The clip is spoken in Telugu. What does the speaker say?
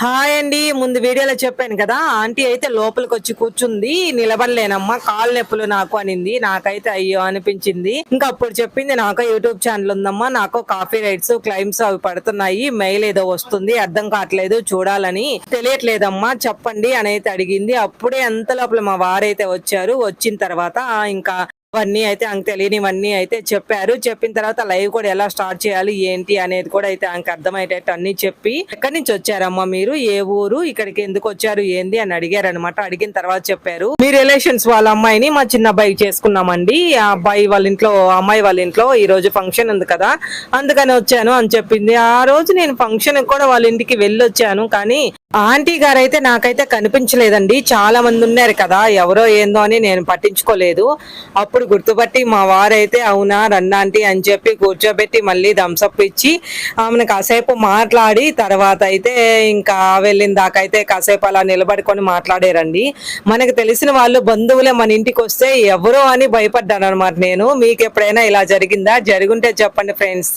హాయ్ అండి. ముందు వీడియోలో చెప్పాను కదా ఆంటీ అయితే లోపలికి వచ్చి కూర్చుంది నిలబడలేనమ్మా కాలు నొప్పులు నాకు అనింది నాకైతే అయ్యో అనిపించింది. ఇంకా అప్పుడు చెప్పింది నాకు యూట్యూబ్ ఛానల్ ఉందమ్మా నాకు కాఫీ రైట్స్ క్లైమ్స్ అవి పడుతున్నాయి మెయిల్ ఏదో వస్తుంది అర్థం కావట్లేదు చూడాలని. తెలియట్లేదమ్మా చెప్పండి అని అయితే అడిగింది. అప్పుడే అంత లోపల మా వారైతే వచ్చారు. వచ్చిన తర్వాత ఇంకా అవన్నీ అయితే ఆమెకు తెలియనివన్నీ అయితే చెప్పారు. చెప్పిన తర్వాత లైవ్ కూడా ఎలా స్టార్ట్ చేయాలి ఏంటి అనేది కూడా అయితే ఆమెకు అర్థమయ్యేటట్టు అన్ని చెప్పి ఎక్కడి నుంచి వచ్చారమ్మా మీరు? ఏ ఊరు? ఇక్కడికి ఎందుకు వచ్చారు? ఏంది? అని అడిగారు అనమాట అడిగిన తర్వాత చెప్పారు. మీ రిలేషన్స్ వాళ్ళ అమ్మాయిని మా చిన్న అబ్బాయి చేసుకున్నామండి. ఆ అబ్బాయి వాళ్ళ ఇంట్లో అమ్మాయి వాళ్ళ ఇంట్లో ఈ రోజు ఫంక్షన్ ఉంది కదా అందుకని వచ్చాను అని చెప్పింది. ఆ రోజు నేను ఫంక్షన్ కూడా వాళ్ళ ఇంటికి వెళ్ళొచ్చాను. కానీ ఆంటీ గారు అయితే నాకైతే కనిపించలేదండి. చాలా మంది ఉన్నారు కదా ఎవరో ఏందో అని నేను పట్టించుకోలేదు. అప్పుడు గుర్తుపట్టి మా వారైతే అవునా రండి ఆంటీ అని చెప్పి కూర్చోబెట్టి మళ్ళీ థమ్స్అప్ ఇచ్చి ఆమెను కాసేపు మాట్లాడి తర్వాత అయితే ఇంకా వెళ్ళిన దాకైతే కాసేపు అలా నిలబడుకొని మాట్లాడారండి. మనకు తెలిసిన వాళ్ళు బంధువులే మన ఇంటికి వస్తే ఎవరో అని భయపడ్డాను అనమాట నేను. మీకు ఎప్పుడైనా ఇలా జరిగిందా? జరుగుంటే చెప్పండి ఫ్రెండ్స్.